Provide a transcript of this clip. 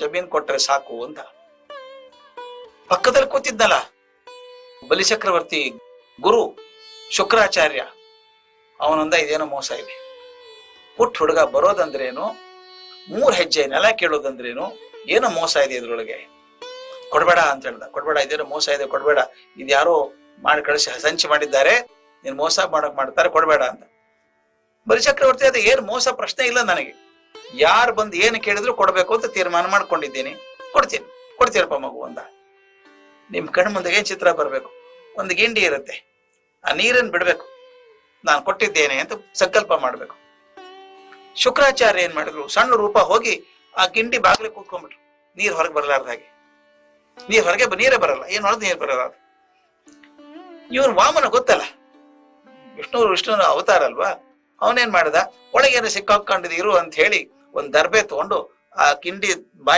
ಜಮೀನ್ ಕೊಟ್ರೆ ಸಾಕು ಅಂತ ಪಕ್ಕದಲ್ಲಿ ಕೂತಿದ್ನಲ್ಲ ಬಲಿಚಕ್ರವರ್ತಿ ಗುರು ಶುಕ್ರಾಚಾರ್ಯ, ಅವನೊಂದ ಇದೇನೋ ಮೋಸ ಇದೆ. ಪುಟ್ಟ ಹುಡುಗ ಬರೋದಂದ್ರೇನು, ಮೂರ್ ಹೆಜ್ಜೆ ನೆಲ ಕೇಳೋದಂದ್ರೇನು, ಏನೋ ಮೋಸ ಇದೆ ಇದ್ರೊಳಗೆ. ಕೊಡ್ಬೇಡ ಅಂತ ಹೇಳ್ದ. ಕೊಡ್ಬೇಡ, ಇದೇನೋ ಮೋಸ ಇದೆ, ಕೊಡ್ಬೇಡ. ಇದ್ಯಾರೋ ಮಾಡಿ ಕಳಿಸಿ, ಸಂಚಿ ಮಾಡಿದ್ದಾರೆ, ನೀನ್ ಮೋಸ ಮಾಡಕ್ ಮಾಡ್ತಾರೆ, ಕೊಡ್ಬೇಡ ಅಂತ. ಬಲಿಚಕ್ರವರ್ತಿ ಅದ ಏನ್ ಮೋಸ ಪ್ರಶ್ನೆ ಇಲ್ಲ ನನಗೆ. ಯಾರು ಬಂದು ಏನು ಕೇಳಿದ್ರು ಕೊಡ್ಬೇಕು ಅಂತ ತೀರ್ಮಾನ ಮಾಡ್ಕೊಂಡಿದ್ದೀನಿ. ಕೊಡ್ತೀನಿ. ಕೊಡ್ತೀರಪ್ಪ ಮಗು ಅಂದ ನಿಮ್ ಕಣ್ ಮುಂದೆ ಏನ್ ಚಿತ್ರ ಬರಬೇಕು. ಒಂದು ಗಿಂಡಿ ಇರುತ್ತೆ. ಆ ನೀರನ್ನು ಬಿಡಬೇಕು. ನಾನು ಕೊಟ್ಟಿದ್ದೇನೆ ಅಂತ ಸಂಕಲ್ಪ ಮಾಡಬೇಕು. ಶುಕ್ರಾಚಾರ್ಯ ಏನ್ ಮಾಡಿದ್ರು? ಸಣ್ಣ ರೂಪ ಹೋಗಿ ಆ ಗಿಂಡಿ ಬಾಗ್ಲಿ ಕೂತ್ಕೊಂಡ್ಬಿಟ್ರು. ನೀರ್ ಹೊರಗೆ ಬರಲಾರ್ದ ಹಾಗೆ. ನೀರ್ ಹೊರಗೆ ನೀರೇ ಬರಲ್ಲ. ಏನ್ ಹೊರದ್ ನೀರ್ ಬರಲ್ಲ ಇವನು ವಾಮನ ಗೊತ್ತಲ್ಲ. ವಿಷ್ಣು, ವಿಷ್ಣುನ ಅವತಾರ ಅಲ್ವಾ? ಅವನೇನ್ ಮಾಡ್ದ? ಒಳಗೇನು ಸಿಕ್ಕಾಕೊಂಡಿದ್ ಇರು ಅಂತ ಹೇಳಿ ಒಂದ್ ದರ್ಬೆ ತಗೊಂಡು ಆ ಕಿಂಡಿ ಬಾಯಿ